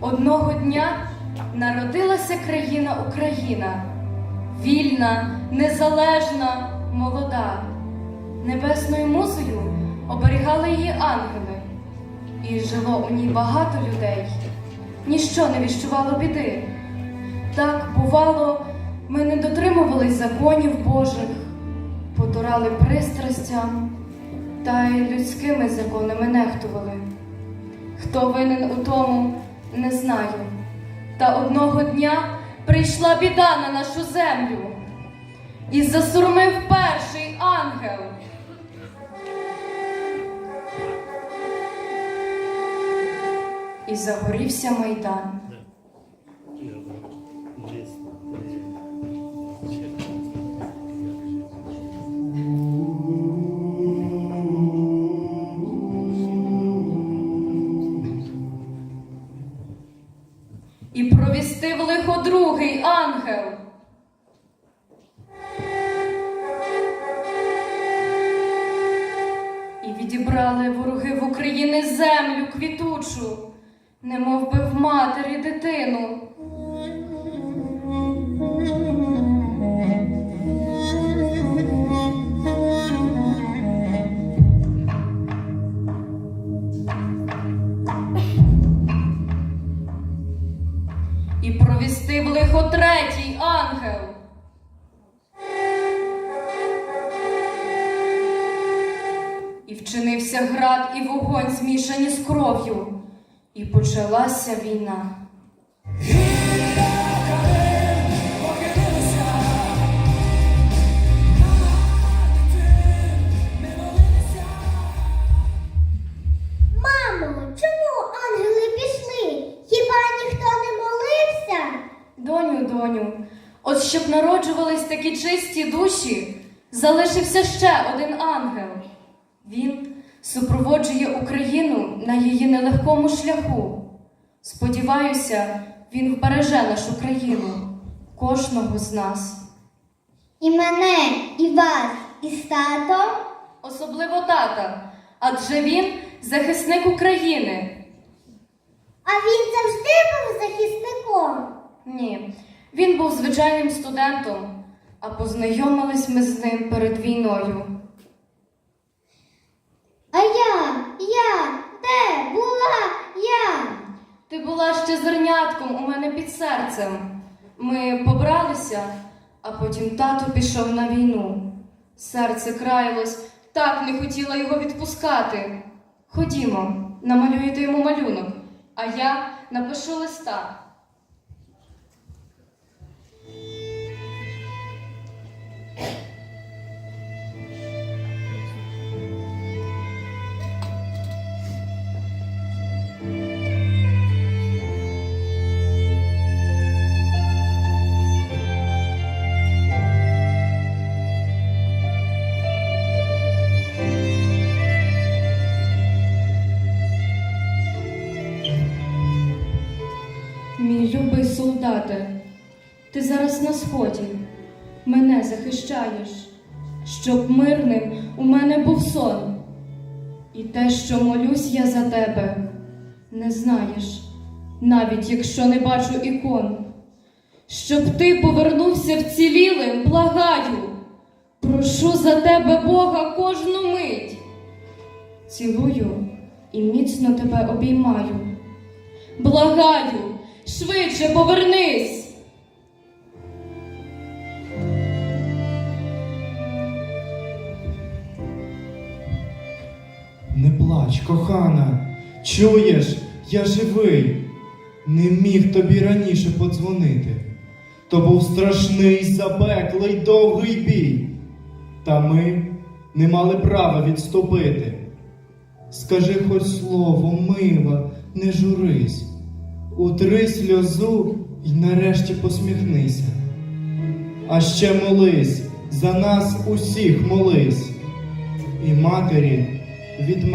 Одного дня народилася країна Україна, вільна, незалежна, молода. Небесною музою оберігали її ангели, і жило у ній багато людей. Ніщо не віщувало біди. Так, бувало, ми не дотримувались законів Божих, потурали пристрастям та й людськими законами нехтували. Хто винен у тому, не знаю. Та одного дня прийшла біда на нашу землю, і засурмив перший ангел. І загорівся майдан. Ангел. І відібрали вороги в Україні землю квітучу, немов би в матері дитину. Третій ангел. І вчинився град і вогонь, змішані з кров'ю, і почалася війна. Доню, доню, от щоб народжувались такі чисті душі, залишився ще один ангел. Він супроводжує Україну на її нелегкому шляху. Сподіваюся, він вбереже нашу країну, кожного з нас. І мене, і вас, і з татом? Особливо тата, адже він захисник України. А він завжди був захисником. Ні, він був звичайним студентом, а познайомились ми з ним перед війною. А я, я, де була я? Ти була ще зернятком у мене під серцем. Ми побралися, а потім тато пішов на війну. Серце краялось, так не хотіла його відпускати. Ходімо, намалюєте йому малюнок, а я напишу листа. Мій любий солдате, ти зараз на сході, мене захищаєш, щоб мирним у мене був сон. І те, що молюсь я за тебе, не знаєш, навіть якщо не бачу ікон. Щоб ти повернувся вцілілим, благаю, прошу за тебе Бога кожну мить. Цілую і міцно тебе обіймаю. Благаю, швидше повернись. Плач, кохана, чуєш, я живий. Не міг тобі раніше подзвонити. То був страшний, запеклий, довгий бій. Та ми не мали права відступити. Скажи хоч слово, мила, не журись, утри сльозу й нарешті посміхнися. А ще молись, за нас усіх молись, і матері від мене.